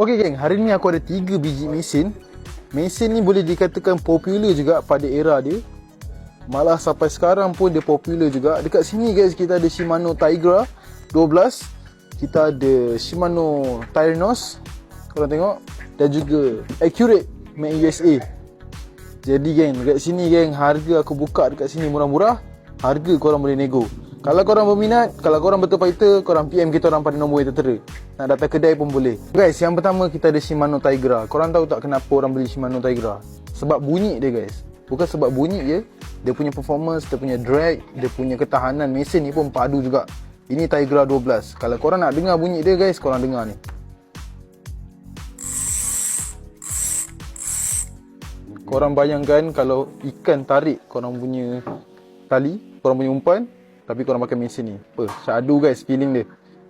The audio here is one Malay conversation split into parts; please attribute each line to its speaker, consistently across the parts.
Speaker 1: Okay geng, hari ni aku ada tiga biji mesin. Mesin ni boleh dikatakan popular juga pada era dia. Malah sampai sekarang pun dia popular juga. Dekat sini guys, kita ada Shimano Tigra 12. Kita ada Shimano Tyrenos. Korang tengok. Dan juga Accurate made USA. Jadi geng, dekat sini geng, harga aku buka dekat sini murah-murah. Harga korang boleh nego. Kalau korang berminat, kalau korang betul fighter, korang PM kita orang pada nombor yang tertera. Nak datang kedai pun boleh. Guys, yang pertama kita ada Shimano Tigra. Korang tahu tak kenapa orang beli Shimano Tigra? Sebab bunyi dia guys. Bukan sebab bunyi je, dia punya performance, dia punya drag, dia punya ketahanan mesin ni pun padu juga. Ini Tigra 12. Kalau korang nak dengar bunyi dia guys, korang dengar ni. Korang bayangkan kalau ikan tarik korang punya tali, korang punya umpan, tapi korang pakai mesin ni. Apa? Syadu guys feeling dia.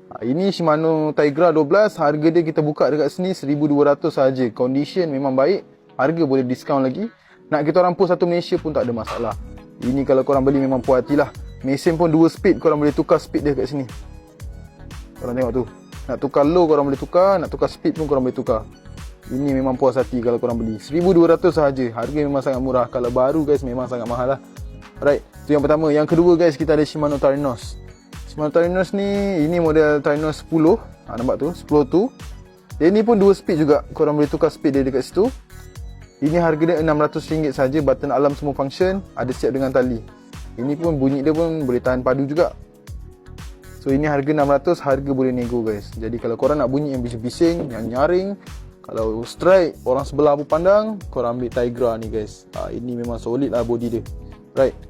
Speaker 1: Ha, ini Shimano Tigra 12, harga dia kita buka dekat sini 1200 saja. Condition memang baik, harga boleh discount lagi. Nak kita orang post satu Malaysia pun tak ada masalah. Ini kalau korang beli memang puas hati lah. Mesin pun dua speed, korang boleh tukar speed dia kat sini. Korang tengok tu. Nak tukar low korang boleh tukar, nak tukar speed pun korang boleh tukar. Ini memang puas hati kalau korang beli. 1200 sahaja. Harga memang sangat murah. Kalau baru guys memang sangat mahal lah. Alright, itu yang pertama. Yang kedua guys, kita ada Shimano Tarinos. Shimano Tarinos ni, ini model Tarinos 10. Ha, nampak tu, 10 tu. Dia ni pun dua speed juga. Korang boleh tukar speed dia dekat situ. Ini harga dia RM600 saja. Button alam semua function. Ada siap dengan tali. Ini pun bunyi dia pun boleh tahan padu juga. So ini harga 600, harga boleh nego guys. Jadi kalau korang nak bunyi yang bising-bising, yang nyaring, kalau strike, orang sebelah pun pandang, korang ambil Tigra ni guys. Ha, ini memang solid lah body dia. Right.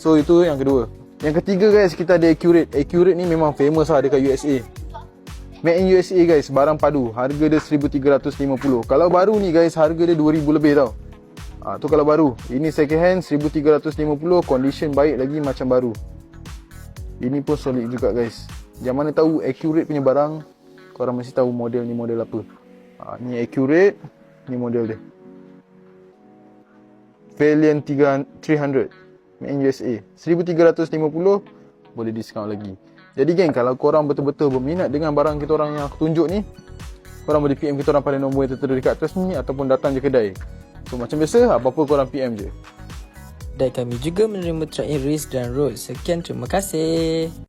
Speaker 1: So itu yang kedua. Yang ketiga guys, kita ada Accurate. Accurate ni memang famous lah dekat USA. Made in USA guys, barang padu. Harga dia 1350. Kalau baru ni guys, harga dia 2000 lebih tau. Ha, tu kalau baru. Ini second hand 1350, condition baik lagi macam baru. Ini pun solid juga guys. Yang mana tahu accurate punya barang, korang mesti tahu model ni model apa. Ha, ni accurate, ni model dia. Valiant 300 made in USA. 1350 boleh discount lagi. Jadi geng, kalau korang betul-betul berminat dengan barang kita orang yang aku tunjuk ni, korang boleh PM kita orang pada nombor yang tertera dekat atas ni ataupun datang je kedai. So macam biasa, apa-apa korang PM je.
Speaker 2: Dan kami juga menerima track race dan road. Sekian terima kasih.